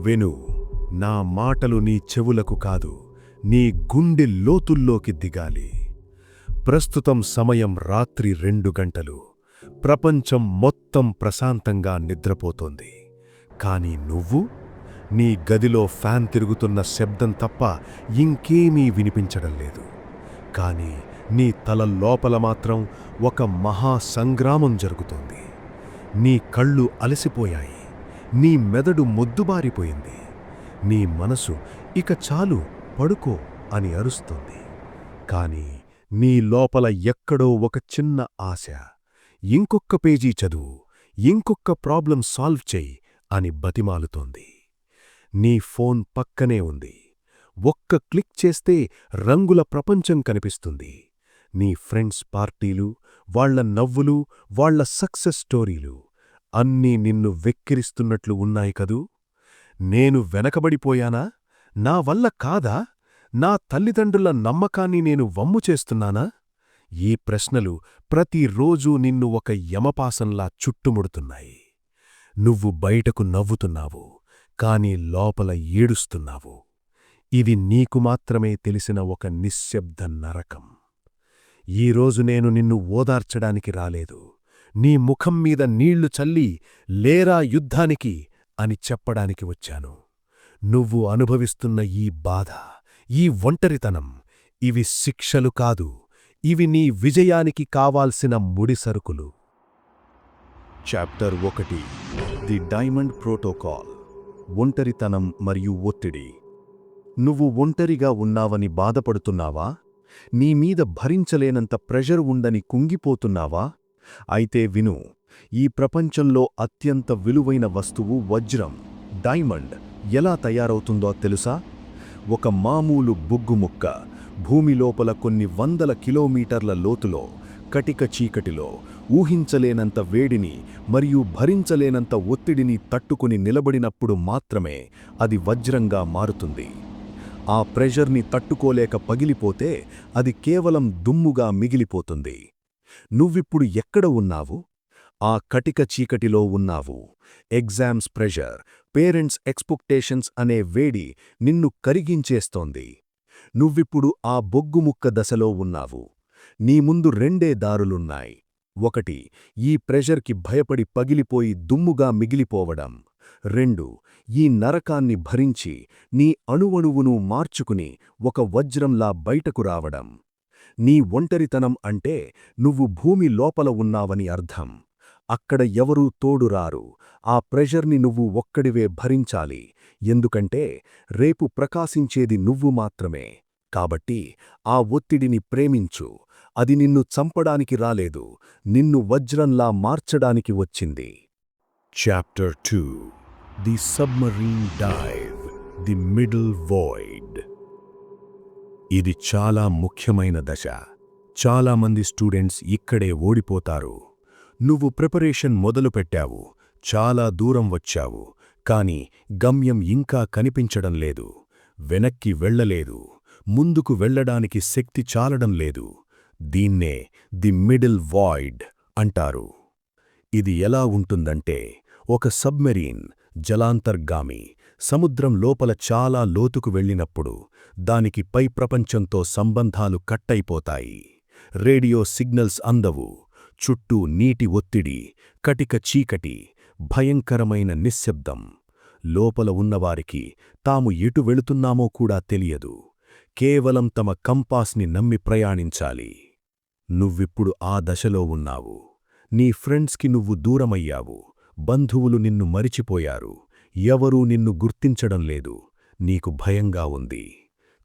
విను నా మాటలు నీ చెవులకు కాదు నీ గుండె లోతుల్లోకి దిగాలి. ప్రస్తుతం సమయం రాత్రి రెండు గంటలు. ప్రపంచం మొత్తం ప్రశాంతంగా నిద్రపోతోంది. కానీ నువ్వు? నీ గదిలో ఫ్యాన్ తిరుగుతున్న శబ్దం తప్ప ఇంకేమీ వినిపించడం లేదు. కానీ నీ తల లోపల మాత్రం ఒక మహా సంగ్రామం జరుగుతోంది. నీ కళ్ళు అలసిపోయాయి. నీ మెదడు మొద్దుబారిపోయింది. నీ మనసు ఇక చాలు పడుకో అని అరుస్తుంది. కాని నీ లోపల ఎక్కడో ఒక చిన్న ఆశ. ఇంకొక్క పేజీ చదువు ఇంకొక్క ప్రాబ్లం సాల్వ్ చెయ్యి అని బతిమాలుతోంది. నీ ఫోన్ పక్కనే ఉంది. ఒక్క క్లిక్ చేస్తే రంగుల ప్రపంచం కనిపిస్తుంది. నీ ఫ్రెండ్స్ పార్టీలు వాళ్ళ నవ్వులు వాళ్ళ సక్సెస్ స్టోరీలు. అన్నీ నిన్ను వెక్కిరిస్తున్నట్లు ఉన్నాయి కదూ? నేను వెనకబడిపోయానా? నా వల్ల కాదా? నా తల్లిదండ్రుల నమ్మకాన్ని నేను వమ్ము చేస్తున్నానా? ఈ ప్రశ్నలు ప్రతిరోజూ నిన్ను ఒక యమపాసంలా చుట్టుముడుతున్నాయి. నువ్వు బయటకు నవ్వుతున్నావు కాని లోపల ఏడుస్తున్నావు. ఇది నీకు మాత్రమే తెలిసిన ఒక నిశ్శబ్ద నరకం. ఈరోజు నేను నిన్ను ఓదార్చడానికి రాలేదు. నీ ముఖం మీద నీళ్ళు చల్లి లేరా యుద్ధానికి అని చెప్పడానికి వచ్చాను. నువ్వు అనుభవిస్తున్న ఈ బాధ ఈ ఒంటరితనం ఇవి శిక్షలు కాదు ఇవి నీ విజయానికి కావాల్సిన ముడిసరుకులు చాప్టర్ ఒకటి. The diamond protocol. ఒంటరితనం మరియు ఒత్తిడి. నువ్వు ఒంటరిగా ఉన్నావని బాధపడుతున్నావా? నీ మీద భరించలేనంత ప్రెషర్ ఉందని కుంగిపోతున్నావా? అయితే విను ఈ ప్రపంచంలో అత్యంత విలువైన వస్తువు వజ్రం డైమండ్ ఎలా తయారవుతుందో తెలుసా? ఒక మామూలు బుగ్గు ముక్క భూమి లోపల కొన్ని వందల కిలోమీటర్ల లోతులో కటిక చీకటిలో ఊహించలేనంత వేడిని మరియు భరించలేనంత ఒత్తిడిని తట్టుకుని నిలబడినప్పుడు మాత్రమే అది వజ్రంగా మారుతుంది. ఆ ప్రెషర్ని తట్టుకోలేక పగిలిపోతే అది కేవలం దుమ్ముగా మిగిలిపోతుంది. నువ్విప్పుడు ఎక్కడ ఉన్నావు? ఆ కటిక చీకటిలో ఉన్నావు. ఎగ్జామ్స్ ప్రెషర్ పేరెంట్స్ ఎక్స్పెక్టేషన్స్ అనే వేడి నిన్ను కరిగించేస్తోంది. నువ్విప్పుడు ఆ బొగ్గుముక్క దశలో ఉన్నావు. నీ ముందు రెండే దారులున్నాయి. ఒకటి ఈ ప్రెషర్కి భయపడి పగిలిపోయి దుమ్ముగా మిగిలిపోవడం. రెండు ఈ నరకాన్ని భరించి నీ అణువణువును మార్చుకుని ఒక వజ్రంలా బయటకు రావడం. నీ ఒంటరితనం అంటే నువ్వు భూమి లోపల ఉన్నావని అర్థం. అక్కడ ఎవరూ తోడురారు. ఆ ప్రెషర్ని నువ్వు ఒక్కడివే భరించాలి. ఎందుకంటే రేపు ప్రకాశించేది నువ్వు మాత్రమే. కాబట్టి ఆ ఒత్తిడిని ప్రేమించు. అది నిన్ను చంపడానికి రాలేదు. నిన్ను వజ్రంలా మార్చడానికి వచ్చింది. Chapter two the submarine dive the middle void ఇది చాలా ముఖ్యమైన దశ. చాలామంది స్టూడెంట్స్ ఇక్కడే ఓడిపోతారు. నువ్వు ప్రిపరేషన్ మొదలుపెట్టావు చాలా దూరం వచ్చావు. కాని గమ్యం ఇంకా కనిపించడం లేదు. వెనక్కి వెళ్ళలేదు. ముందుకు వెళ్ళడానికి శక్తి చాలడం లేదు. దీన్నే ది మిడిల్ వాయిడ్ అంటారు. ఇది ఎలా ఉంటుందంటే ఒక సబ్మెరీన్ జలాంతర్గామి సముద్రం లోపల చాలా లోతుకు వెళ్ళినప్పుడు దానికి పై ప్రపంచంతో సంబంధాలు కట్టయిపోతాయి. రేడియో సిగ్నల్స్ అందవు. చుట్టూ నీటి ఒత్తిడి కటిక చీకటి భయంకరమైన నిశ్శబ్దం. లోపల ఉన్నవారికి తాము ఎటు వెళుతున్నామో కూడా తెలియదు. కేవలం తమ కంపాస్ని నమ్మి ప్రయాణించాలి. నువ్విప్పుడు ఆ దశలో ఉన్నావు. నీ ఫ్రెండ్స్కి నువ్వు దూరమయ్యావు. బంధువులు నిన్ను మరిచిపోయారు. ఎవరూ నిన్ను గుర్తించడం లేదు. నీకు భయంగా ఉంది.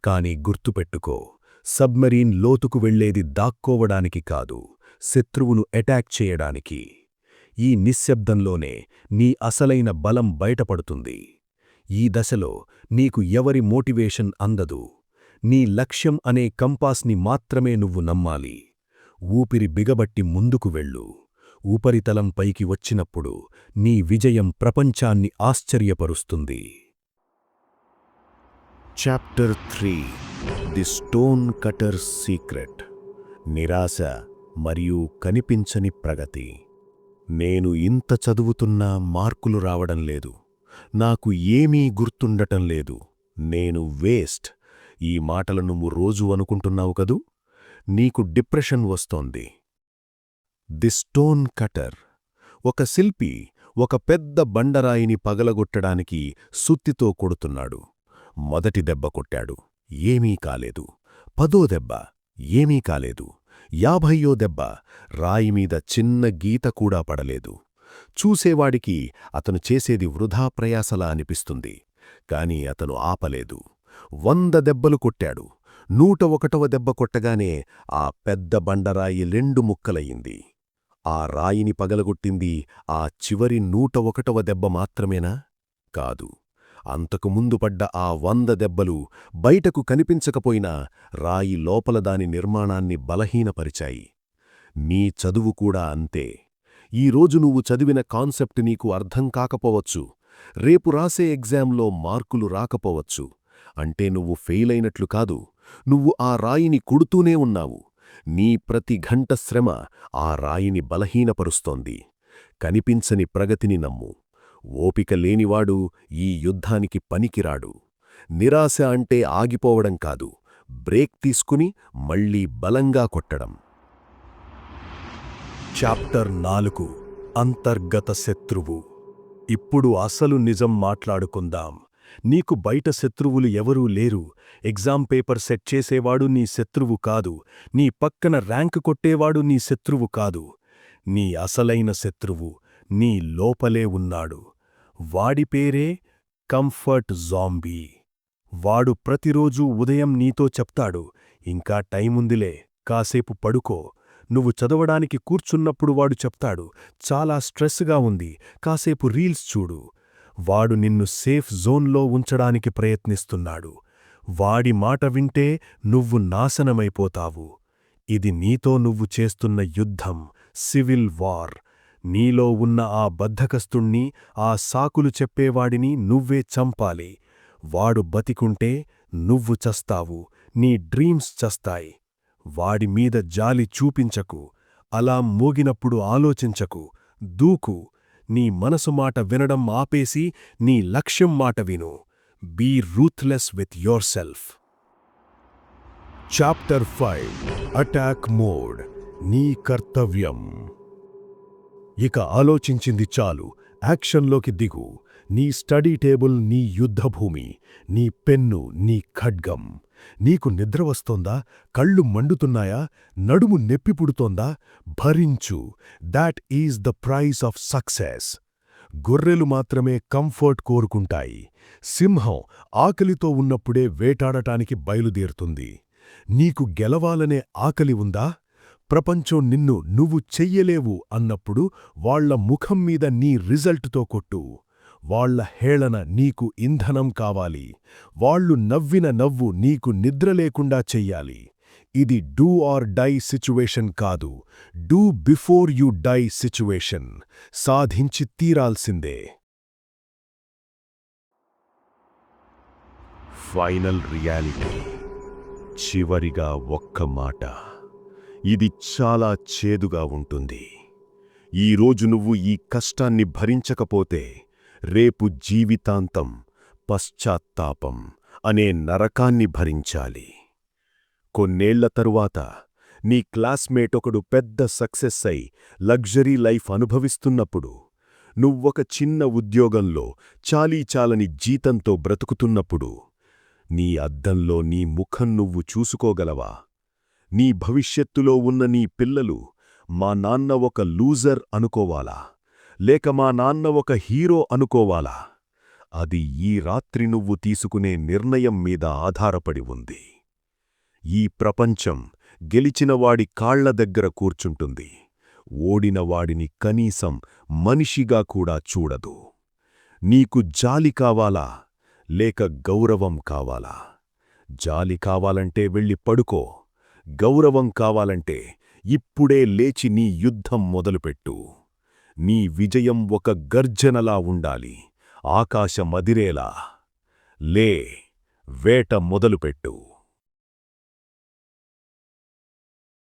కాని గుర్తుపెట్టుకో సబ్మరీన్ లోతుకు వెళ్ళేది దాక్కోవడానికి కాదు శత్రువును అటాక్ చేయడానికి. ఈ నిశ్శబ్దంలోనే నీ అసలైన బలం బయటపడుతుంది. ఈ దశలో నీకు ఎవరి మోటివేషన్ అందదు. నీ లక్ష్యం అనే కంపాస్ని మాత్రమే నువ్వు నమ్మాలి. ఊపిరి బిగబట్టి ముందుకు వెళ్ళు. ఉపరితలం పైకి వచ్చినప్పుడు నీ విజయం ప్రపంచాన్ని ఆశ్చర్యపరుస్తుంది. Chapter three the stone cutter secret నిరాశ మరియు కనిపించని ప్రగతి. నేను ఇంత చదువుతున్నా మార్కులు రావడం లేదు. నాకు ఏమీ గుర్తుండటం లేదు. నేను వేస్ట్. ఈ మాటలు నువ్వు అనుకుంటున్నావు కదూ? నీకు డిప్రెషన్ వస్తోంది. ది స్టోన్ కటర్ ఒక శిల్పి ఒక పెద్ద బండరాయిని పగలగొట్టడానికి సుత్తితో కొడుతున్నాడు. మొదటి దెబ్బ కొట్టాడు. ఏమీ కాలేదు. పదో దెబ్బ ఏమీ కాలేదు. యాభయ్యో దెబ్బ రాయిమీద చిన్న గీత కూడా పడలేదు. చూసేవాడికి అతను చేసేది వృధా ప్రయాసలా అనిపిస్తుంది. కాని అతను ఆపలేదు. వంద దెబ్బలు కొట్టాడు. నూట ఒకటవ దెబ్బ కొట్టగానే ఆ పెద్ద బండరాయి రెండు ముక్కలయ్యింది. ఆ రాయిని పగలగొట్టింది ఆ చివరి నూట ఒకటవ దెబ్బ మాత్రమేనా? కాదు. అంతకుముందు పడ్డ ఆ వంద దెబ్బలు బయటకు కనిపించకపోయినా రాయి లోపల దాని నిర్మాణాన్ని బలహీనపరిచాయి. నీ చదువు కూడా అంతే. ఈరోజు నువ్వు చదివిన కాన్సెప్ట్ నీకు అర్థం కాకపోవచ్చు. రేపు రాసే ఎగ్జామ్లో మార్కులు రాకపోవచ్చు. అంటే నువ్వు ఫెయిలైనట్లు కాదు. నువ్వు ఆ రాయిని కుడుతూనే ఉన్నావు. నీ ప్రతి ఘంట శ్రమ ఆ రాయిని బలహీనపరుస్తోంది. కనిపించని ప్రగతిని నమ్ము. ఓపిక లేనివాడు ఈ యుద్ధానికి పనికిరాడు. నిరాశ అంటే ఆగిపోవడం కాదు. బ్రేక్ తీసుకుని మళ్ళీ బలంగా కొట్టడం. చాప్టర్ నాలుగు. అంతర్గత శత్రువు. ఇప్పుడు అసలు నిజం మాట్లాడుకుందాం. నీకు బయట శత్రువులు ఎవరూ లేరు. ఎగ్జామ్ పేపర్ సెట్ చేసేవాడు నీ శత్రువు కాదు. నీ పక్కన ర్యాంక్ కొట్టేవాడు నీ శత్రువు కాదు. నీ అసలైన శత్రువు నీ లోపలే ఉన్నాడు. వాడి పేరే కంఫర్ట్ జాంబీ. వాడు ప్రతిరోజూ ఉదయం నీతో చెప్తాడు ఇంకా టైముందిలే కాసేపు పడుకో. నువ్వు చదవడానికి కూర్చున్నప్పుడు వాడు చెప్తాడు చాలా స్ట్రెస్గా ఉంది కాసేపు రీల్స్ చూడు. వాడు నిన్ను సేఫ్ జోన్లో ఉంచడానికి ప్రయత్నిస్తున్నాడు. వాడి మాట వింటే నువ్వు నాశనమైపోతావు. ఇది నీతో నువ్వు చేస్తున్న యుద్ధం సివిల్ వార్. నీలో ఉన్న ఆ బద్ధకస్తుణ్ణి ఆ సాకులు చెప్పేవాడిని నువ్వే చంపాలి. వాడు బతికుంటే నువ్వు చస్తావు నీ డ్రీమ్స్ చస్తాయి. వాడి మీద జాలి చూపించకు అలా మోగినప్పుడు ఆలోచించకు దూకు. నీ మనసు మాట వినడం ఆపేసి నీ లక్ష్యం మాట విను. Be ruthless with yourself chapter five attack mode నీ కర్తవ్యం. ఇక ఆలోచించింది చాలు. యాక్షన్లోకి దిగు. నీ స్టడీ టేబుల్ నీ యుద్ధభూమి నీ పెన్ను నీ ఖడ్గం. నీకు నిద్ర వస్తోందా? కళ్ళు మండుతున్నాయా? నడుము నెప్పి పుడుతోందా? భరించు. That is the price of success గొర్రెలు మాత్రమే కంఫర్ట్ కోరుకుంటాయి. సింహం ఆకలితో ఉన్నప్పుడే వేటాడటానికి బయలుదేరుతుంది. నీకు గెలవాలనే ఆకలి ఉందా? ప్రపంచం నిన్ను నువ్వు చెయ్యలేవు అన్నప్పుడు వాళ్ళ ముఖం మీద నీ రిజల్ట్తో కొట్టు. వాళ్ళ హేళన నీకు ఇంధనం కావాలి. వాళ్ళు నవ్విన నవ్వు నీకు నిద్ర లేకుండా చెయ్యాలి. ఇది డూ ఆర్ డై సిచ్యువేషన్ కాదు. Do before you die situation. సాధించి తీరాల్సిందే. Final reality. చివరిగా ఒక్క మాట. ఇది చాలా చేదుగా ఉంటుంది. ఈరోజు నువ్వు ఈ కష్టాన్ని భరించకపోతే రేపు జీవితాంతం పశ్చాత్తాపం అనే నరకాన్ని భరించాలి. కొన్నేళ్ళ తరువాత నీ క్లాస్మేట్ ఒకడు పెద్ద సక్సెస్ అయి లగ్జరీ లైఫ్ అనుభవిస్తున్నప్పుడు నువ్వొక చిన్న ఉద్యోగంలో చాలీచాలని జీతంతో బ్రతుకుతున్నప్పుడు నీ అద్దంలో నీ ముఖం నువ్వు చూసుకోగలవా? నీ భవిష్యత్తులో ఉన్న నీ పిల్లలు మా నాన్న ఒక లూజర్ అనుకోవాలా? లేక మా నాన్న ఒక హీరో అనుకోవాలా? అది ఈ రాత్రి నువ్వు తీసుకునే నిర్ణయం మీద ఆధారపడి ఉంది. ఈ ప్రపంచం గెలిచినవాడి కాళ్ళ దగ్గర కూర్చుంటుంది. ఓడినవాడిని కనీసం మనిషిగా కూడా చూడదు. నీకు జాలి కావాలా? లేక గౌరవం కావాలా? జాలి కావాలంటే వెళ్ళి పడుకో. గౌరవం కావాలంటే ఇప్పుడే లేచి నీ యుద్ధం మొదలుపెట్టు. నీ విజయం ఒక గర్జనలా ఉండాలి. ఆకాశమదిరేలా లే వేట మొదలుపెట్టు.